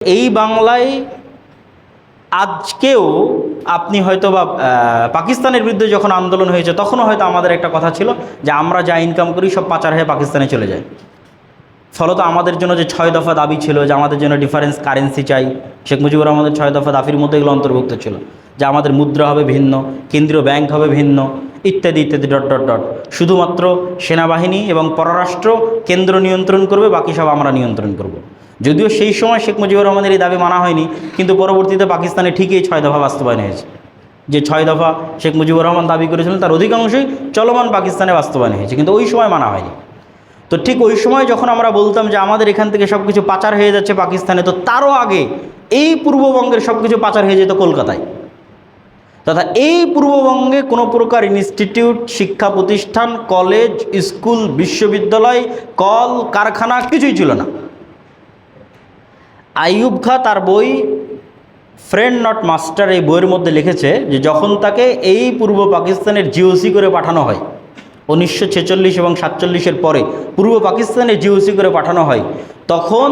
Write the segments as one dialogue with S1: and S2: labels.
S1: এই বাংলায় আজকেও আপনি হয়তো বা পাকিস্তানের বিরুদ্ধে যখন আন্দোলন হয়েছে, তখনও হয়তো আমাদের একটা কথা ছিল যে আমরা যা ইনকাম করি, সব পাচার হয়ে পাকিস্তানে চলে যায়। ফলত আমাদের জন্য যে ছয় দফা দাবি ছিল, যে আমাদের জন্য ডিফারেন্স কারেন্সি চাই, শেখ মুজিবুর রহমানের ছয় দফা দাবির মধ্যে এগুলো অন্তর্ভুক্ত ছিল। যে আমাদের মুদ্রা হবে ভিন্ন, কেন্দ্রীয় ব্যাংক হবে ভিন্ন, ইত্যাদি ইত্যাদি, ডট ডট ডট। শুধুমাত্র সেনাবাহিনী এবং পররাষ্ট্র কেন্দ্র নিয়ন্ত্রণ করবে, বাকি সব আমরা নিয়ন্ত্রণ করব। যদিও সেই সময় শেখ মুজিবুর রহমানের এই দাবি মানা হয়নি, কিন্তু পরবর্তীতে পাকিস্তানে ঠিকই এই ছয় দফা বাস্তবায়ন হয়েছে। যে ছয় দফা শেখ মুজিবুর রহমান দাবি করেছিলেন, তার অধিকাংশই চলমান পাকিস্তানে বাস্তবায়ন হয়েছে, কিন্তু ওই সময় মানা হয়নি। তো ঠিক ওই সময় যখন আমরা বলতাম যে আমাদের এখান থেকে সব কিছু পাচার হয়ে যাচ্ছে পাকিস্তানে, তো তারও আগে এই পূর্ববঙ্গের সব কিছু পাচার হয়ে যেত কলকাতায়। তথা এই পূর্ববঙ্গে কোনো প্রকার ইনস্টিটিউট, শিক্ষা প্রতিষ্ঠান, কলেজ, স্কুল, বিশ্ববিদ্যালয়, কল, কারখানা কিছুই ছিল না। আইয়ুব খা তার বই ফ্রেন্ড নট মাস্টার এই বইয়ের মধ্যে লিখেছে যে যখন তাকে এই পূর্ব পাকিস্তানের জিওসি করে পাঠানো হয়, উনিশশো ছেচল্লিশ এবং সাতচল্লিশের পরে পূর্ব পাকিস্তানে জিওসি করে পাঠানো হয়, তখন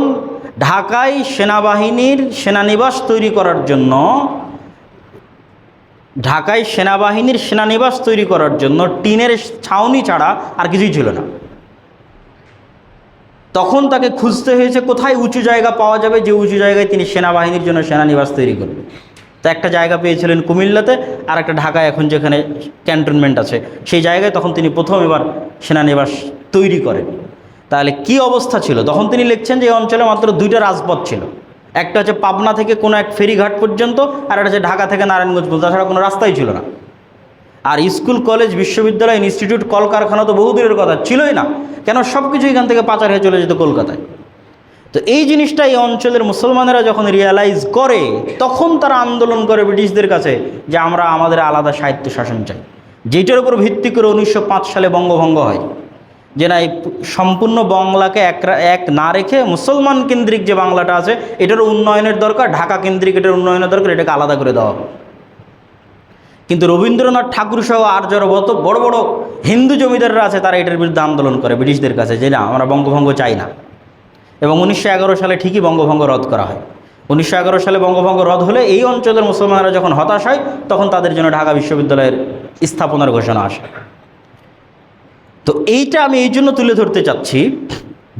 S1: ঢাকায় সেনাবাহিনীর সেনানিবাস তৈরি করার জন্য, ঢাকায় সেনাবাহিনীর সেনানিবাস তৈরি করার জন্য টিনের ছাউনি ছাড়া আর কিছুই ছিল না। তখন তাকে খুঁজতে হয়েছে কোথায় উঁচু জায়গা পাওয়া যাবে, যে উঁচু জায়গায় তিনি সেনাবাহিনীর জন্য সেনানিবাস তৈরি করবেন। তা একটা জায়গা পেয়েছিলেন কুমিল্লাতে, আর একটা ঢাকায় এখন যেখানে ক্যান্টনমেন্ট আছে। সেই জায়গায় তখন তিনি প্রথম এবার সেনানিবাস তৈরি করেন। তাহলে কি অবস্থা ছিল? তখন তিনি লিখছেন যে এই অঞ্চলে মাত্র দুইটা রাজপথ ছিল। একটা হচ্ছে পাবনা থেকে কোনো এক ফেরিঘাট পর্যন্ত, আর একটা হচ্ছে ঢাকা থেকে নারায়ণগঞ্জ পর্যন্ত। তাছাড়া কোনো রাস্তাই ছিল না। আর স্কুল, কলেজ, বিশ্ববিদ্যালয়, ইনস্টিটিউট, কলকারখানা তো বহু দূরের কথা, ছিলই না। কেন সব কিছু এখান থেকে পাচার হয়ে চলে যেত কলকাতায়। তো এই জিনিসটা এই অঞ্চলের মুসলমানেরা যখন রিয়ালাইজ করে, তখন তারা আন্দোলন করে ব্রিটিশদের কাছে যে আমরা আমাদের আলাদা সাহিত্য শাসন চাই। যেটার উপর ভিত্তি করে উনিশশো পাঁচ সালে বঙ্গভঙ্গ হয়। যে না, এই সম্পূর্ণ বাংলাকে এক এক না রেখে মুসলমান কেন্দ্রিক যে বাংলাটা আছে এটার উন্নয়নের দরকার, ঢাকা কেন্দ্রিক এটার উন্নয়নের দরকার, এটাকে আলাদা করে দেওয়া কিন্তু রবীন্দ্রনাথ ঠাকুর সহ আর যারা বত বড় বড় হিন্দু জমিদাররা আছে, তারা এটার বিরুদ্ধে আন্দোলন করে ব্রিটিশদের কাছে, যে না, আমরা বঙ্গভঙ্গ চাই না। এবং উনিশশো এগারো সালে ঠিকই বঙ্গভঙ্গ রদ করা হয়। উনিশশো এগারো সালে বঙ্গভঙ্গ রদ হলে এই অঞ্চলের মুসলমানরা যখন হতাশ হয়, তখন তাদের জন্য ঢাকা বিশ্ববিদ্যালয়ের স্থাপনার ঘোষণা আসে। তো এইটা আমি এই জন্য তুলে ধরতে চাচ্ছি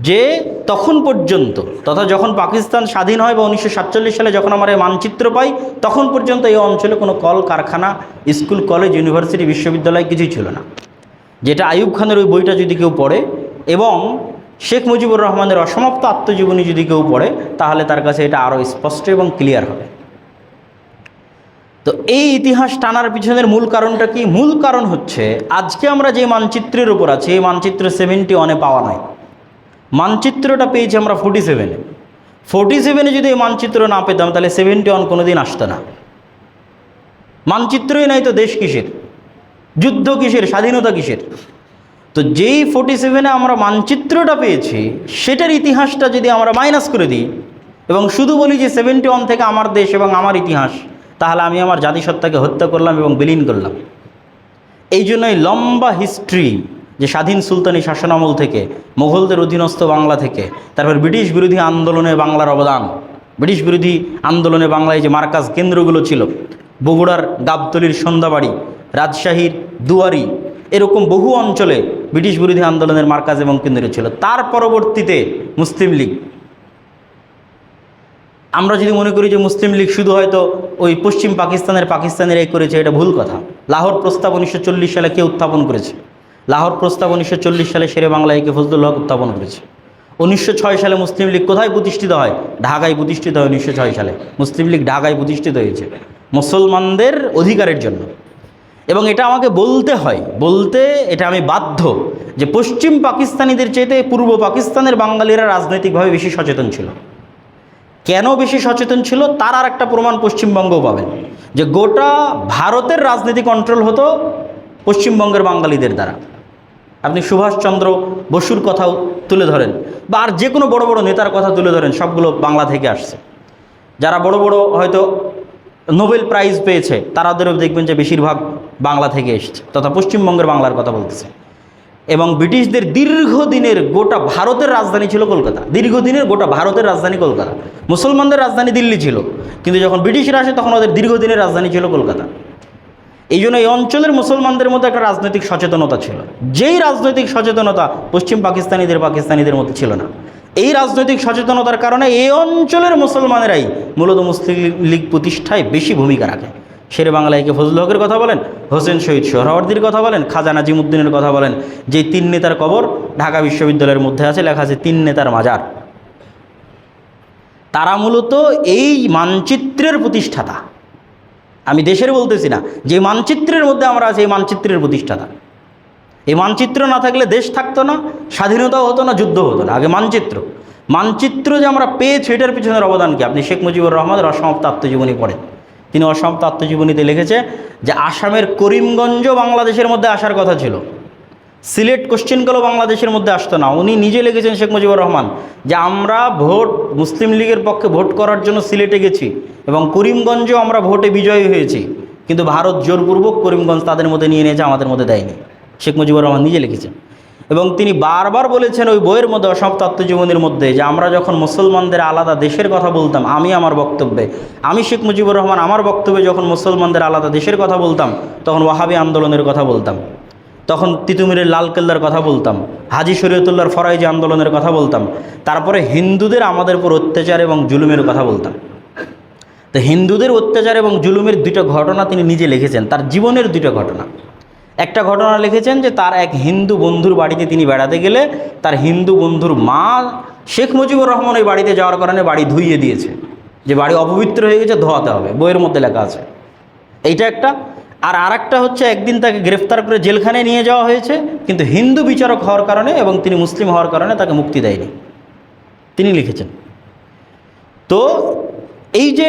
S1: যে তখন পর্যন্ত, তথা যখন পাকিস্তান স্বাধীন হয় বা উনিশশো সাতচল্লিশ সালে যখন আমরা এই মানচিত্র পাই, তখন পর্যন্ত এই অঞ্চলে কোনো কল, কারখানা, স্কুল, কলেজ, ইউনিভার্সিটি, বিশ্ববিদ্যালয় কিছুই ছিল না। যেটা আইয়ুব খানের ওই বইটা যদি কেউ পড়ে এবং শেখ মুজিবুর রহমানের অসমাপ্ত আত্মজীবনী যদি কেউ পড়ে, তাহলে তার কাছে এটা আরও স্পষ্ট এবং ক্লিয়ার হবে। তো এই ইতিহাস টানার পিছনের মূল কারণটা কি? মূল কারণ হচ্ছে, আজকে আমরা যে মানচিত্রের উপর আছি, এই মানচিত্র সেভেন্টি ওয়ানে পাওয়া নয়। মানচিত্রটা পেয়েছি আমরা ফোর্টি সেভেনে ফোর্টি সেভেনে যদি এই মানচিত্র না পেতাম, তাহলে সেভেন্টি ওয়ান কোনো দিন আসতো না। মানচিত্রই নাই তো দেশ কিসের? যুদ্ধ কিসের? স্বাধীনতা কিসের? তো যেই ফোর্টি সেভেনে আমরা মানচিত্রটা পেয়েছি, সেটার ইতিহাসটা যদি আমরা মাইনাস করে দিই, এবং শুধু বলি যে সেভেন্টি ওয়ান থেকে আমার দেশ এবং আমার ইতিহাস, তাহলে আমি আমার জাতিসত্তাকে হত্যা করলাম এবং বিলীন করলাম। এই জন্যই লম্বা হিস্ট্রি যে স্বাধীন সুলতানি শাসনামল থেকে মোগলদের অধীনস্থ বাংলা থেকে, তারপর ব্রিটিশ বিরোধী আন্দোলনে বাংলার অবদান। ব্রিটিশ বিরোধী আন্দোলনে বাংলায় যে মার্কাজ কেন্দ্রগুলো ছিল, বগুড়ার গাবতলির সন্ধ্যাবাড়ি, রাজশাহীর দুয়ারি, এরকম বহু অঞ্চলে ব্রিটিশ বিরোধী আন্দোলনের মার্কাজ এবং কেন্দ্র ছিল। তার পরবর্তীতে মুসলিম লীগ। আমরা যদি মনে করি যে মুসলিম লীগ শুধু হয়তো ওই পশ্চিম পাকিস্তানের পাকিস্তানের এই করেছে, এটা ভুল কথা। লাহোর প্রস্তাব উনিশশো চল্লিশ সালে কে উত্থাপন করেছে? লাহোর প্রস্তাব উনিশশো চল্লিশ সালে শেরে বাংলায় কে ফজলুল হক উত্থাপন করেছে। উনিশশো ছয় সালে মুসলিম লীগ কোথায় প্রতিষ্ঠিত হয়? ঢাকায় প্রতিষ্ঠিত হয় উনিশশো ছয় সালে। মুসলিম লীগ ঢাকায় প্রতিষ্ঠিত হয়েছে। মুসলমানদের অধিকারের জন্য। এবং এটা আমাকে বলতে হয়, বলতে এটা আমি বাধ্য যে পশ্চিম পাকিস্তানিদের চেয়েতে পূর্ব পাকিস্তানের বাঙালিরা রাজনৈতিকভাবে বেশি সচেতন ছিল। কেন বেশি সচেতন ছিল? তার আর একটা প্রমাণ পশ্চিমবঙ্গও পাবেন। যে গোটা ভারতের রাজনীতি কন্ট্রোল হতো পশ্চিমবঙ্গের বাঙালিদের দ্বারা। আপনি সুভাষচন্দ্র বসুর কথাও তুলে ধরেন বা আর যে কোনো বড় বড় নেতার কথা তুলে ধরেন, সবগুলো বাংলা থেকে আসছে। যারা বড় বড় হয়তো নোবেল প্রাইজ পেয়েছে তারাদেরও দেখবেন যে বেশিরভাগ বাংলা থেকে এসছে, তথা পশ্চিমবঙ্গের বাংলার কথা বলতেছে। এবং ব্রিটিশদের দীর্ঘদিনের গোটা ভারতের রাজধানী ছিল কলকাতা। দীর্ঘদিনের গোটা ভারতের রাজধানী কলকাতা। মুসলমানদের রাজধানী দিল্লি ছিল। কিন্তু যখন ব্রিটিশরা আসে, তখন ওদের দীর্ঘদিনের রাজধানী ছিল কলকাতা। এই জন্য এই অঞ্চলের মুসলমানদের মধ্যে একটা রাজনৈতিক সচেতনতা ছিল। যেই রাজনৈতিক সচেতনতা পশ্চিম পাকিস্তানিদের পাকিস্তানিদের মধ্যে ছিল না। এই রাজনৈতিক সচেতনতার কারণে এই অঞ্চলের মুসলমানেরাই মূলত মুসলিম লীগ প্রতিষ্ঠায় বেশি ভূমিকা রাখে। শেরে বাংলাইকে ফজল হকের কথা বলেন, হোসেন শহীদ সোহরাওয়ার্দির কথা বলেন, খাজা নাজিমুদ্দিনের কথা বলেন যে তিন নেতার কবর ঢাকা বিশ্ববিদ্যালয়ের মধ্যে আছে, লেখা আছে তিন নেতার মাজার। তারা মূলত এই মানচিত্রের প্রতিষ্ঠাতা। আমি দেশের বলতেছি না, যে মানচিত্রের মধ্যে আমরা আছি এই মানচিত্রের প্রতিষ্ঠাতা। এই মানচিত্র না থাকলে দেশ থাকতো না, স্বাধীনতাও হতো না যুদ্ধ হতো না। আগে মানচিত্র। মানচিত্র যে আমরা পেয়েছি, এটার পিছনের অবদান কি? আপনি শেখ মুজিবুর রহমানের অসমাপ্ত আত্মজীবনী পড়েন। তিনি অসমাপ্ত আত্মজীবনীতে লিখেছে যে, আসামের করিমগঞ্জ বাংলাদেশের মধ্যে আসার কথা ছিল। সিলেট কোশ্চেন করলেও বাংলাদেশের মধ্যে আসতো না। উনি নিজে লিখেছেন শেখ মুজিবুর রহমান যে আমরা ভোট মুসলিম লীগের পক্ষে ভোট করার জন্য সিলেটে গেছি এবং করিমগঞ্জেও আমরা ভোটে বিজয়ী হয়েছি। কিন্তু ভারত জোরপূর্বক করিমগঞ্জ তাদের মধ্যে নিয়ে নিয়েছে, আমাদের মধ্যে দেয়নি। শেখ মুজিবুর রহমান নিজে লিখেছেন। এবং তিনি বারবার বলেছেন ওই বইয়ের মধ্যে অসমাপ্ত আত্মজীবনীর মধ্যে, যে আমরা যখন মুসলমানদের আলাদা দেশের কথা বলতাম, আমি আমার বক্তব্যে, আমি শেখ মুজিবুর রহমান আমার বক্তব্যে যখন মুসলমানদের আলাদা দেশের কথা বলতাম, তখন ওয়াহাবি আন্দোলনের কথা বলতাম। তখন তিতুমিরের লালকেল্লার কথা বলতাম, হাজি শরীয়তুল্লাহর ফরাইজি আন্দোলনের কথা বলতাম, তারপরে হিন্দুদের আমাদের উপর অত্যাচার এবং জুলুমের কথা বলতাম। তো হিন্দুদের অত্যাচার এবং জুলুমের দুটো ঘটনা তিনি নিজে লিখেছেন, তার জীবনের দুটো ঘটনা। একটা ঘটনা লিখেছেন যে তার এক হিন্দু বন্ধুর বাড়িতে তিনি বেড়াতে গেলে তার হিন্দু বন্ধুর মা শেখ মুজিবুর রহমান ওই বাড়িতে যাওয়ার কারণে বাড়ি ধুইয়ে দিয়েছে। যে বাড়ি অপবিত্র হয়ে গেছে, ধোয়াতে হবে, বইয়ের মধ্যে লেখা আছে। এইটা একটা। আর আরেকটা হচ্ছে একদিন তাকে গ্রেফতার করে জেলখানায় নিয়ে যাওয়া হয়েছে, কিন্তু হিন্দু বিচারক হওয়ার কারণে এবং তিনি মুসলিম হওয়ার কারণে তাকে মুক্তি দেয়নি। তিনি লিখেছেন। তো এই যে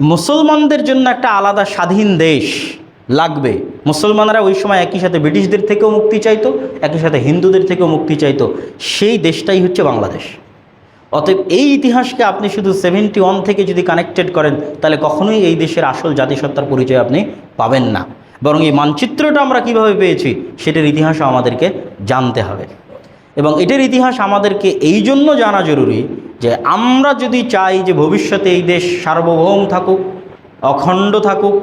S1: মুসলমানদের জন্য একটা আলাদা স্বাধীন দেশ লাগবে। মুসলমানরা ওই সময় একই সাথে ব্রিটিশদের থেকেও মুক্তি চাইতো, একই সাথে হিন্দুদের থেকেও মুক্তি চাইতো। সেই দেশটাই হচ্ছে বাংলাদেশ। অতএব এই ইতিহাসকে আপনি শুধু সেভেন্টি ওয়ান থেকে যদি কানেক্টেড করেন, তাহলে কখনোই এই দেশের আসল জাতিসত্তার পরিচয় আপনি পাবেন না। বরং এই মানচিত্রটা আমরা কীভাবে পেয়েছি, সেটার ইতিহাসও আমাদেরকে জানতে হবে। এবং এটার ইতিহাস আমাদেরকে এই জন্য জানা জরুরি যে আমরা যদি চাই যে ভবিষ্যতে এই দেশ সার্বভৌম থাকুক, অখণ্ড থাকুক,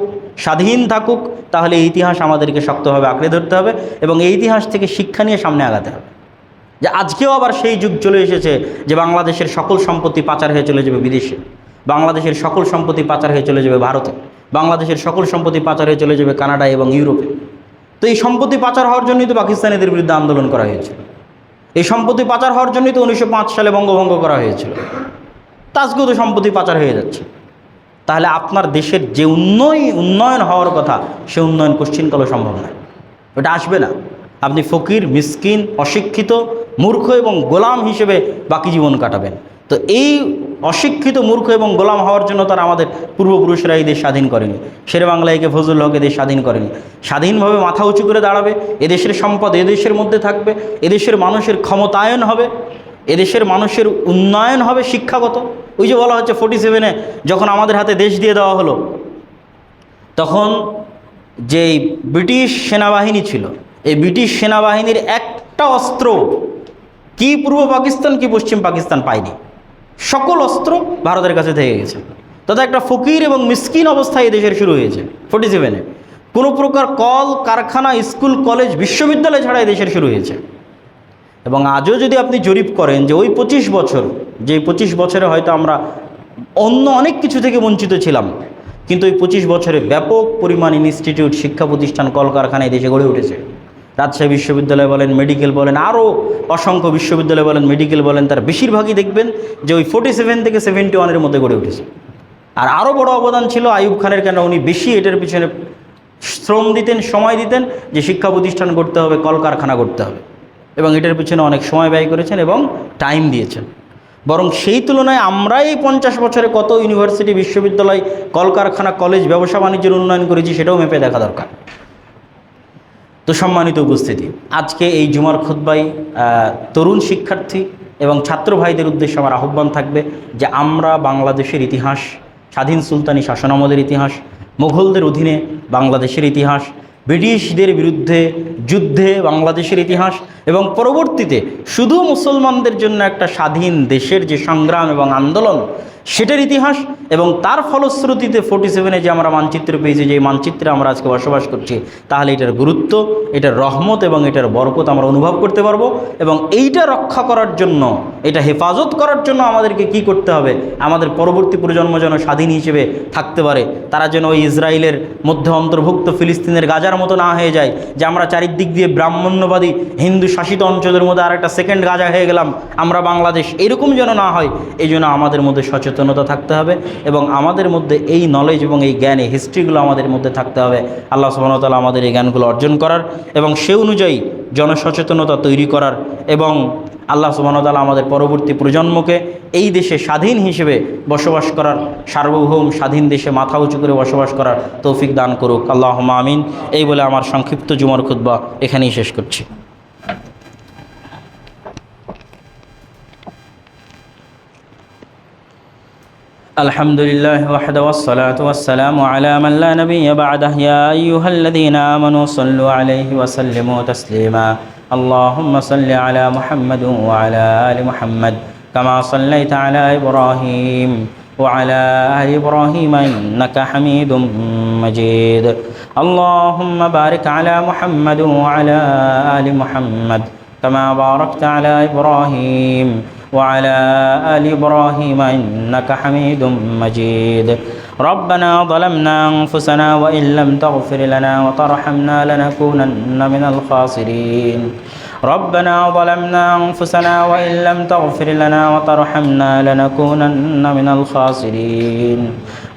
S1: স্বাধীন থাকুক, তাহলে এই ইতিহাস আমাদেরকে শক্তভাবে আঁকড়ে ধরতে হবে এবং এই ইতিহাস থেকে শিক্ষা নিয়ে সামনে আগাতে হবে। যে আজকেও আবার সেই যুগ চলে এসেছে যে বাংলাদেশের সকল সম্পত্তি পাচার হয়ে চলে যাবে বিদেশে। বাংলাদেশের সকল সম্পত্তি পাচার হয়ে চলে যাবে ভারতে। বাংলাদেশের সকল সম্পত্তি পাচার হয়ে চলে যাবে কানাডা এবং ইউরোপে। তো এই সম্পত্তি পাচার হওয়ার জন্যই তো পাকিস্তানিদের বিরুদ্ধে আন্দোলন করা হয়েছিল। এই সম্পত্তি পাচার হওয়ার জন্যই তো উনিশশো পাঁচ সালে বঙ্গভঙ্গ করা হয়েছিল। তা আজকেও তো সম্পত্তি পাচার হয়ে যাচ্ছে। তাহলে আপনার দেশের যে উন্নয়ন উন্নয়ন হওয়ার কথা, সে উন্নয়ন কোশ্চিনকালও সম্ভব নয়। ওটা আসবে না। আপনি ফকির, মিসকিন, অশিক্ষিত মূর্খ এবং গোলাম হিসেবে বাকি জীবন কাটাবেন। তো এই অশিক্ষিত মূর্খ এবং গোলাম হওয়ার জন্য তারা আমাদের পূর্বপুরুষরা এই দেশ স্বাধীন করেনি। শেরে বাংলাইকে ফজল হক এদের স্বাধীন করেনি। স্বাধীনভাবে মাথা উঁচু করে দাঁড়াবে এদেশের সম্পদ এদেশের মধ্যে থাকবে এদেশের মানুষের ক্ষমতায়ন হবে এদেশের মানুষের উন্নয়ন হবে শিক্ষাগত। ওই যে বলা হচ্ছে ফোর্টি সেভেনে যখন আমাদের হাতে দেশ দিয়ে দেওয়া হলো, তখন যেই ব্রিটিশ সেনাবাহিনী ছিল, এই ব্রিটিশ সেনাবাহিনীর একটা অস্ত্র কি পূর্ব পাকিস্তান, কি পশ্চিম পাকিস্তান পায়নি। সকল অস্ত্র ভারতের কাছে থেকে গেছে। তথা একটা ফকির এবং মিসকিন অবস্থায় এই দেশের শুরু হয়েছে ফোর্টি সেভেনে কোনো প্রকার কল, কারখানা, স্কুল, কলেজ, বিশ্ববিদ্যালয় ছাড়া দেশের শুরু হয়েছে। এবং আজও যদি আপনি জরিপ করেন যে ওই পঁচিশ বছর, যে পঁচিশ বছরে হয়তো আমরা অন্য অনেক কিছু থেকে বঞ্চিত ছিলাম, কিন্তু ওই পঁচিশ বছরে ব্যাপক পরিমাণ ইনস্টিটিউট শিক্ষা প্রতিষ্ঠান, কলকারখানা এই দেশে গড়ে উঠেছে। রাজশাহী বিশ্ববিদ্যালয় বলেন মেডিকেল বলেন আরও অসংখ্য বিশ্ববিদ্যালয় বলেন মেডিকেল বলেন, তার বেশিরভাগই দেখবেন যে ওই ফোর্টি সেভেন থেকে সেভেন্টি ওয়ানের মধ্যে গড়ে উঠেছে। আর আরও বড় অবদান ছিল আইয়ুব খানের কেন উনি বেশি এটার পিছনে শ্রম দিতেন, সময় দিতেন যে শিক্ষা প্রতিষ্ঠান করতে হবে, কলকারখানা করতে হবে। এবং এটার পিছনে অনেক সময় ব্যয় করেছেন এবং টাইম দিয়েছেন। বরং সেই তুলনায় আমরাই এই পঞ্চাশ বছরে কত ইউনিভার্সিটি বিশ্ববিদ্যালয়, কলকারখানা কলেজ ব্যবসা বাণিজ্যের উন্নয়ন করেছি, সেটাও মেপে দেখা দরকার। তো সম্মানিত উপস্থিতি, আজকে এই জুমার খুদ্বাই তরুণ শিক্ষার্থী এবং ছাত্র ভাইদের উদ্দেশ্যে আমার আহ্বান থাকবে যে আমরা বাংলাদেশের ইতিহাস, স্বাধীন সুলতানি শাসনামলের ইতিহাস, মুঘলদের অধীনে বাংলাদেশের ইতিহাস, ব্রিটিশদের বিরুদ্ধে যুদ্ধে বাংলাদেশের ইতিহাস এবং পরবর্তীতে শুধু মুসলমানদের জন্য একটা স্বাধীন দেশের যে সংগ্রাম এবং আন্দোলন সেটার ইতিহাস এবং তার ফলশ্রুতিতে ফোর্টি সেভেনে যে আমরা মানচিত্র পেয়েছি যে মানচিত্রে আমরা আজকে বসবাস করছি, তাহলে এটার গুরুত্ব, এটার রহমত এবং এটার বরকত আমরা অনুভব করতে পারব এবং এইটা রক্ষা করার জন্য, এটা হেফাজত করার জন্য আমাদেরকে কি করতে হবে? আমাদের পরবর্তী প্রজন্ম যেন স্বাধীন হিসেবে থাকতে পারে। তারা যেন ওই ইসরায়েলের মধ্যে অন্তর্ভুক্ত ফিলিস্তিনের গাজার মতো না হয়ে যায়, যে আমরা চারিদিক দিয়ে ব্রাহ্মণ্যবাদী হিন্দু শাসিত অঞ্চলের মধ্যে আর একটা সেকেন্ড গাজা হয়ে গেলাম, আমরা বাংলাদেশ, এরকম যেন না হয় এই আমাদের মধ্যে সচেতনতা থাকতে হবে এবং আমাদের মধ্যে এই নলেজ এবং এই জ্ঞান, এই হিস্ট্রিগুলো আমাদের মধ্যে থাকতে হবে। আল্লাহ সুবাহতালা আমাদের এই জ্ঞানগুলো অর্জন করার এবং সে অনুযায়ী জনসচেতনতা তৈরি করার এবং আল্লাহ সুবাহতালা আমাদের পরবর্তী প্রজন্মকে এই দেশে স্বাধীন হিসেবে বসবাস করার, সার্বভৌম স্বাধীন দেশে মাথা উঁচু করে বসবাস করার তৌফিক দান করুক। আল্লাহ আমিন। এই বলে আমার সংক্ষিপ্ত জুমার খুদ্া এখানেই শেষ করছি। الحمد لله وحده والصلاة والسلام على من لا نبي بعده. يا أيها الذين آمنوا صلوا عليه وسلموا تسليما. اللهم صل على محمد وعلى آل محمد كما صليت على إبراهيم وعلى آل إبراهيم إنك حميد مجيد. اللهم بارك على محمد وعلى آل محمد كما باركت على إبراهيم وعلى آل إبراهيم إنك حميد مجيد. ربنا ظلمنا أنفسنا وإن لم تغفر لنا وترحمنا لنكونن من الخاسرين. ربنا ظلمنا أنفسنا وإن لم تغفر لنا وترحمنا لنكونن من الخاسرين.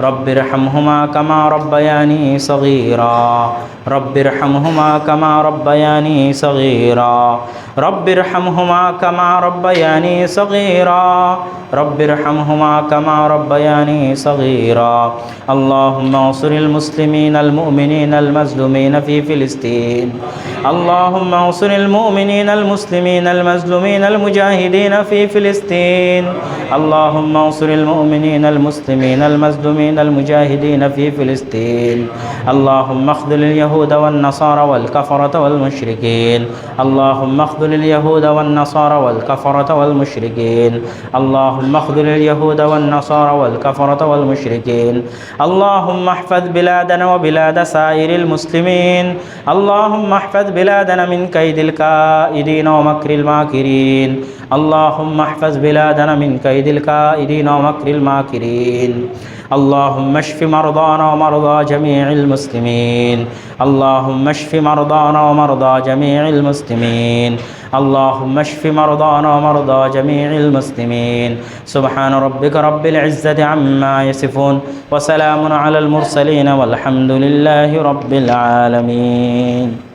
S1: رب ارحمهما كما ربياني صغيرا. رب ارحمهما كما ربياني صغيرا. رب ارحمهما كما ربياني صغيرا. رب ارحمهما كما ربياني صغيرا. اللهم انصر المسلمين المؤمنين المظلومين في فلسطين. اللهم انصر المؤمنين المسلمين المظلومين المجاهدين في فلسطين. اللهم انصر المؤمنين المسلمين المظلومين المجاهدين في فلسطين. اللهم اخذل اليهود والنصارى والكفرة والمشركين. اللهم اخذل اليهود والنصارى والكفرة والمشركين. اللهم اخذل اليهود والنصارى والكفرة والمشركين. اللهم احفظ بلادنا وبلاد سائر المسلمين. اللهم احفظ بلادنا من كيد الكائدين ومكر الماكرين. اللهم احفظ بلادنا من كيد الكائدين ومكر الماكرين. اللهم اشف مرضانا ومرضى جميع المسلمين. اللهم اشف مرضانا ومرضى جميع المسلمين. اللهم اشف مرضانا ومرضى جميع المسلمين. سبحان ربك رب العزة عما يصفون وسلام على المرسلين والحمد لله رب العالمين.